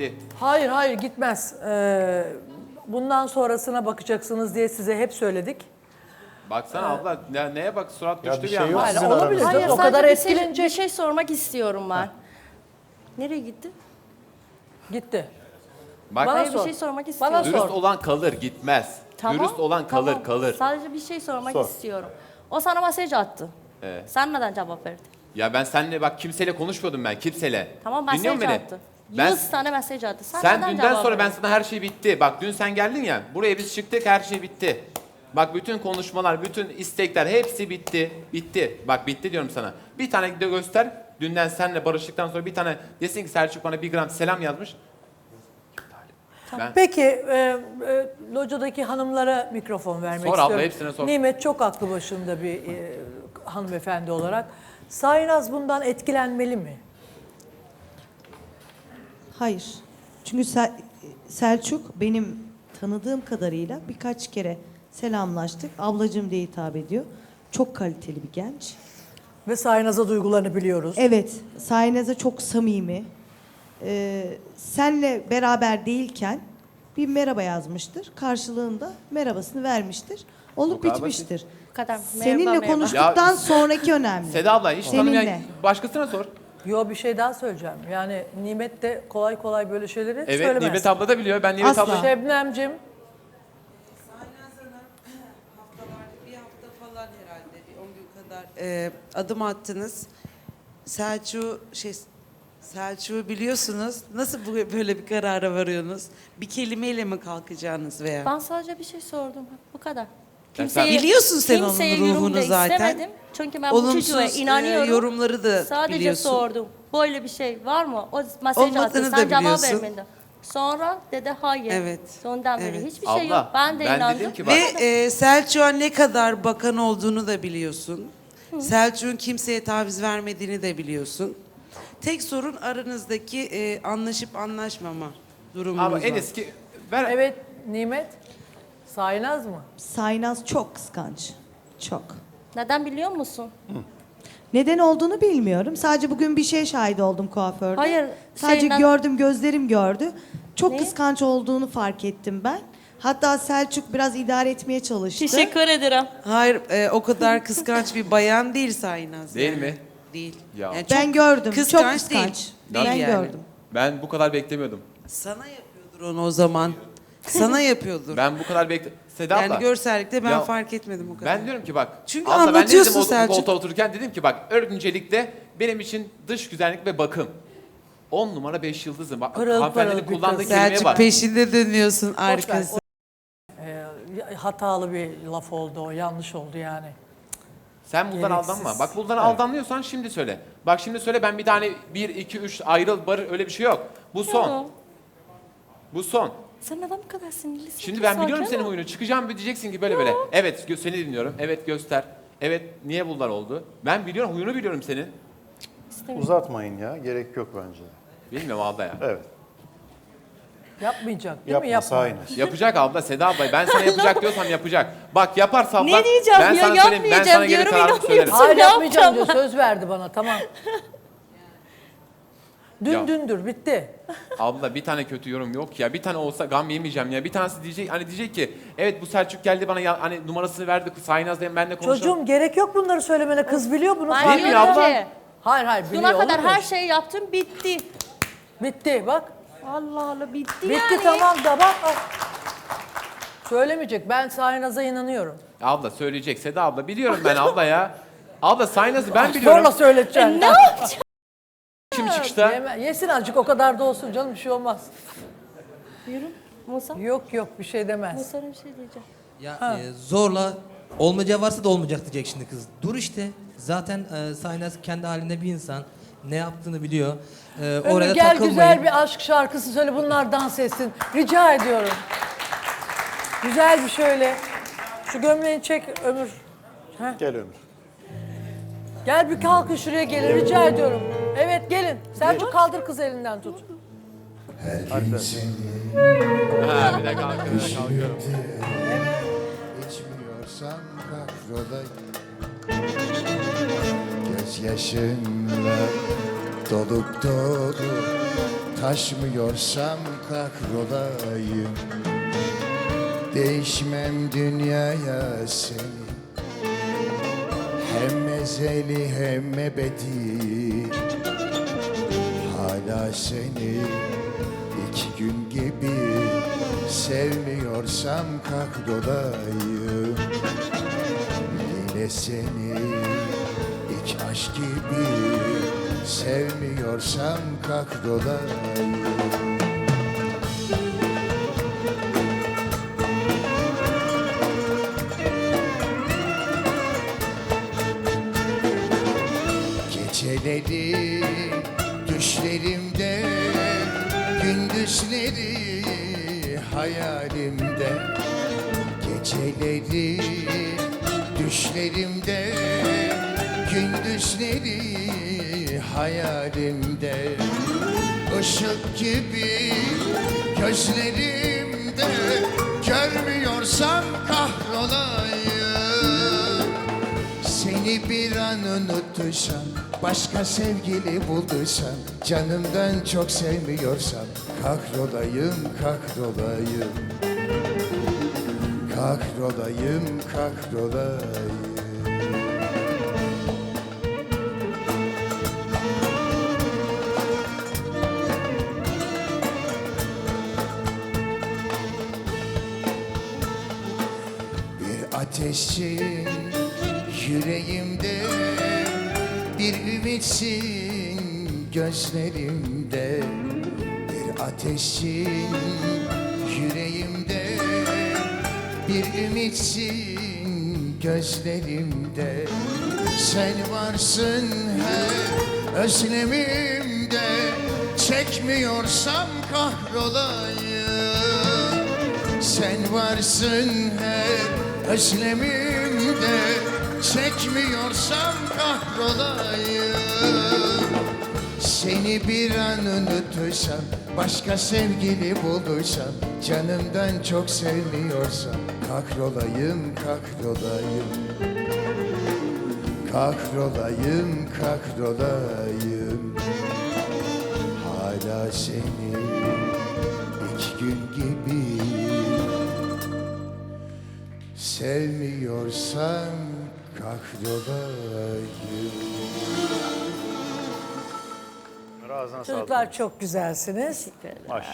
bitti. Hayır hayır gitmez. Ee, bundan sonrasına bakacaksınız diye size hep söyledik. Baksana abla ne- neye bak surat Ya düştü bir bir şey anda. yok. Hayır sizin olabilir aranızda. canım. O sadece kadar bir şey, etkilenecek. bir şey sormak istiyorum ben. Nereye gitti? Gitti. Bak Bana Hayır bir sor. şey sormak Bana istiyorum. sor. dürüst olan kalır gitmez. Dürüst olan kalır tamam. kalır. Sadece bir şey sormak Sor. istiyorum. O sana mesaj attı. Evet. Sen neden cevap verdin? Ya ben seninle bak kimseyle konuşmuyordum ben kimseyle. Tamam Dinliyor mesaj beni? attı. Ben, 100 tane mesaj attı. Sen, sen neden dünden cevap sonra ben sana her şey bitti. Bak dün sen geldin ya buraya biz çıktık her şey bitti. Bak bütün konuşmalar, bütün istekler hepsi bitti. Bitti. Bak bitti diyorum sana. Bir tane de göster. Dünden senle barıştıktan sonra bir tane desin ki Selçuk bana bir gram selam yazmış. Ben, Peki e, e, locadaki hanımlara mikrofon vermek Sor abla, istiyorum. hepsine sor. Nimet çok aklı başında bir e, hanımefendi olarak. Saynaz bundan etkilenmeli mi? Hayır. Çünkü Sel- Selçuk benim tanıdığım kadarıyla birkaç kere selamlaştık. Ablacığım diye hitap ediyor. Çok kaliteli bir genç. Ve Saynaz'a duygularını biliyoruz. Evet, Sayenez'e çok samimi. Ee, senle beraber değilken bir merhaba yazmıştır. Karşılığında merhabasını vermiştir. Olup kadar bitmiştir. Bu kadar. Seninle Merhaba, merhaba. konuştuktan Ya- sonraki önemli. Seda abla hiç tanımayan Seninle. başkasına sor. Yo bir şey daha söyleyeceğim. Yani Nimet de kolay kolay böyle şeyleri Evet söylemez. Nimet abla da biliyor. Ben Nimet Asla. abla Şebnemcim bir hafta falan herhalde bir 10 gün kadar e, adım attınız. Selçuk şey Selçuk'u biliyorsunuz. Nasıl bu, böyle bir karara varıyorsunuz? Bir kelimeyle mi kalkacaksınız veya? Ben sadece bir şey sordum. Bu kadar. Sen- Biliyorsun sen onun kimseye ruhunu yorum da zaten. istemedim. Çünkü ben bu Olumsuz çocuğa e, inanıyorum. yorumları da Sadece biliyorsun. sordum. Böyle bir şey var mı? O mesaj attı. Olmadığını Sen da cevap biliyorsun. vermedin. Sonra dedi hayır. Evet. Ondan beri Evet. hiçbir şey Abla, yok. Ben de ben inandım. dedim ki bak- Ve e, Selçuk'a ne kadar bakan olduğunu da biliyorsun. Selçuk'un kimseye taviz vermediğini de biliyorsun. Tek sorun aranızdaki e, anlaşıp anlaşmama durumunuz Ama en var. eski ver evet Nimet Saynaz mı? Saynaz çok kıskanç. Çok. Neden biliyor musun? Neden olduğunu bilmiyorum. Sadece bugün bir şey şahit oldum kuaförde. Hayır, Sadece şeyinden- gördüm, gözlerim gördü. Çok Ne? kıskanç olduğunu fark ettim ben. Hatta Selçuk biraz idare etmeye çalıştı. Teşekkür ederim. Hayır, e, o kadar kıskanç bir bayan değil Saynaz. Değil mi? Değil. Ya. Yani çok Ben gördüm. Kıskanç çok kıskanç. değil. Değil ben yani. gördüm. ben bu kadar beklemiyordum. Sana yapıyordur onu o zaman. Sana yapıyordur. Ben bu kadar bekle Seda yani abla. görsellikte ben Ya, fark etmedim o kadar. Ben diyorum ki bak. Çünkü abla ben ne anlatıyorsun dedim o- Selçuk. koltuğa otururken dedim ki bak öncelikle benim için dış güzellik ve bakım. 10 numara 5 yıldızım. Bak Pırıl hanımefendinin pırıl bir kullandığı kız. kelimeye Selçuk bak. peşinde dönüyorsun arkası. Ee, hatalı bir laf oldu o yanlış oldu yani. Sen bundan Gereksiz. aldanma. Bak bundan aldanıyorsan şimdi söyle. Bak şimdi söyle ben bir tane 1 2 3 ayrıl barı öyle bir şey yok. Bu son. Bu son. Sen neden bu kadar sinirlisin? Şimdi ben biliyorum senin huyunu. Çıkacağım bir diyeceksin ki böyle böyle. Evet gö- seni dinliyorum. Evet göster. Evet niye bunlar oldu? Ben biliyorum huyunu biliyorum senin. Uzatmayın ya. Gerek yok bence. Bilmiyorum abla ya. Evet. Yapmayacak değil mi? Yapma Yapma. Saynaz. Yapacak abla Seda abla. Ben sana yapacak diyorsam yapacak. Bak yaparsa abla. Ne diyeceğim ben ya? sana söyleyeyim. Ben Yapmayacağım sana geri diyorum, kararımı inanmıyorsun. Hayır Ne yapmayacağım diyor. Söz verdi bana tamam. Dün Ya. dündür bitti. Abla bir tane kötü yorum yok ya. Bir tane olsa gam yemeyeceğim ya. Bir tanesi diyecek hani diyecek ki evet bu Selçuk geldi bana ya, hani numarasını verdi. Saynaz ben benle konuşalım. Çocuğum gerek yok bunları söylemene. Kız biliyor bunu. Ben diyorum ediyor. abla. ki Hayır hayır biliyor. Buna kadar olur mu? her şeyi yaptım bitti. Bitti bak. Allah Allah bitti, Bitti yani. tamam da bak. bak. Söylemeyecek. Ben Saynaz'a inanıyorum. Abla söyleyecek Seda abla. Biliyorum ben abla ya. Abla Saynaz'ı ben biliyorum. Zorla söyleteceksin. Ne yapacağım? Şimdi çıkışta. Yeme- yesin azıcık o kadar da olsun canım bir şey olmaz. Yürü. Musa. Yok yok bir şey demez. Musa'ya bir şey diyeceğim. Ya e, zorla olmayacağı varsa da olmayacak diyecek şimdi kız. Dur işte. Zaten e, Saynaz kendi halinde bir insan. Ne yaptığını biliyor. E, Ömür oraya gel takılmayın. güzel bir aşk şarkısı söyle bunlar dans etsin. Rica ediyorum. Güzel bir şöyle. Şu gömleğini çek Ömür. Gel Ömür. Gel bir kalkın şuraya gelin rica ediyorum. Evet gelin. Selçuk kaldır kız elinden tut. Ha, bir dakika kalkıyorum. kalkıyorum. İçmiyorsan kahrola Gözyaşınla dolup dolu Taşmıyorsam kahrolayım Değişmem dünyaya seni ezeli hem ebedi. Hala seni iki gün gibi Sevmiyorsam kahrolayım Yine seni ilk aşk gibi Sevmiyorsam kahrolayım Geceleri düşlerimde Gündüzleri hayalimde. Geceleri düşlerimde Gündüzleri hayalimde. Işık gibi gözlerimde Görmüyorsam kahrolayım. Seni bir an unuttuysam Başka sevgili bulduysam Canımdan çok sevmiyorsam Kahrolayım, kahrolayım. Kahrolayım, kahrolayım. Bir ateşin yüreğimde Bir ümitsin gözlerimde Bir ateşin yüreğimde Bir ümitsin gözlerimde. Sen varsın her özlemimde Çekmiyorsam kahrolayım. Sen varsın her özlemimde Çekmiyorsam kahrolayım Seni bir an unuttuysam Başka sevgili bulduysam Canımdan çok sevmiyorsam Kahrolayım, kahrolayım Kahrolayım, kahrolayım Hala seni ilk gün gibi sağlık. Çocuklar çok güzelsiniz. Maşallah.